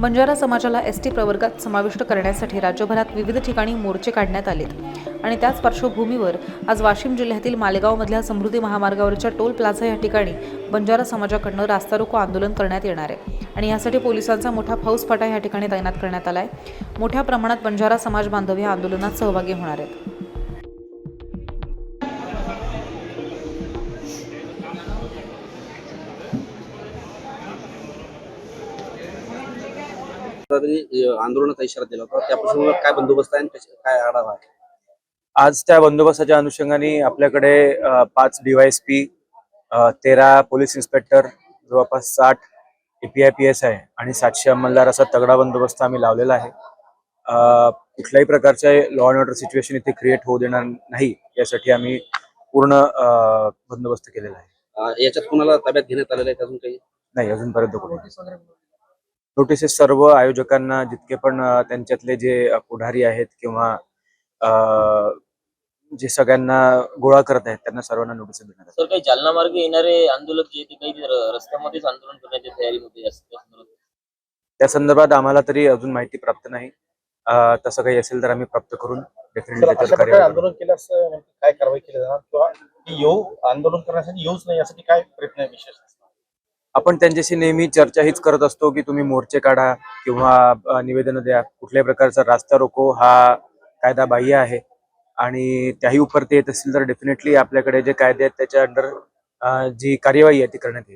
बंजारा समाजाला S T प्रवर्गात समाविष्ट करण्यासाठी राज्यभरात विविध ठिकाणी मोर्चे काढण्यात आलेत. आणि त्याच पार्श्वभूमीवर आज वाशिम जिल्ह्यातील मालेगावमधल्या समृद्धी महामार्गावरच्या टोल प्लाझा या ठिकाणी बंजारा समाजाकडनं रास्ता रोको आंदोलन करण्यात येणार आहे. आणि यासाठी पोलिसांचा मोठा फौजफाटा या ठिकाणी तैनात करण्यात आला आहे मोठ्या प्रमाणात बंजारा समाज बांधव या आंदोलनात सहभागी होणार आहेत. आंदोलनाचा इशारा दिला होता. त्यापासून काय बंदोबस्त आहे आणि काय आढावा आहे? आज त्या बंदोबस्ताच्या अनुषंगाने आपल्याकडे पाच डीवायएसपी तेरा पोलीस इन्स्पेक्टर जवळपास साठ एपीआय पी एस आहे आणि सातशे अंमलदार असा तगडा बंदोबस्त आम्ही लावलेला आहे. कुठल्याही प्रकारचे लॉ अँड ऑर्डर सिच्युएशन इथे क्रिएट होऊ देणार नाही यासाठी आम्ही पूर्ण बंदोबस्त केलेला आहे. याच्यात कुणाला ताब्यात घेण्यात आलेलं आहे त्यातून काही? नाही अजूनपर्यंत कुठे नोटिसेस सर्व आयोजकांना जितके पण त्यांच्यातले जे पुढारी आहेत किंवा जे सगळ्यांना गोळा करत आहेत त्यांना सर्वांना नोटीस देण्यात आल्या. सर काही जालना मार्गे येणारे आंदोलक जे ते काही रस्त्यामध्येच आंदोलन करण्याच्या तयारीमध्ये त्या संदर्भात. त्या संदर्भात आम्हाला तरी अजून माहिती प्राप्त नाही तसं काही असेल तर आम्ही प्राप्त करून डेफिनेटली आंदोलन केल्यास काय कारवाई केली जाणार किंवा ती येऊ आंदोलन करण्यासाठी येऊच नाही यासाठी काय प्रयत्न आहे विशेष आपण त्यांच्याशी नेहमी चर्चा हीच करत असतो की तुम्ही मोर्चे काढा किंवा निवेदन द्या. कुठल्याही प्रकारचा रास्ता रोको हा कायदा बाह्य आहे. आणि त्याही उपर ते येत असतील तर डेफिनेटली आपल्याकडे जे कायदे आहेत त्याच्या अंडर जी कार्यवाही आहे ती करण्यात येईल.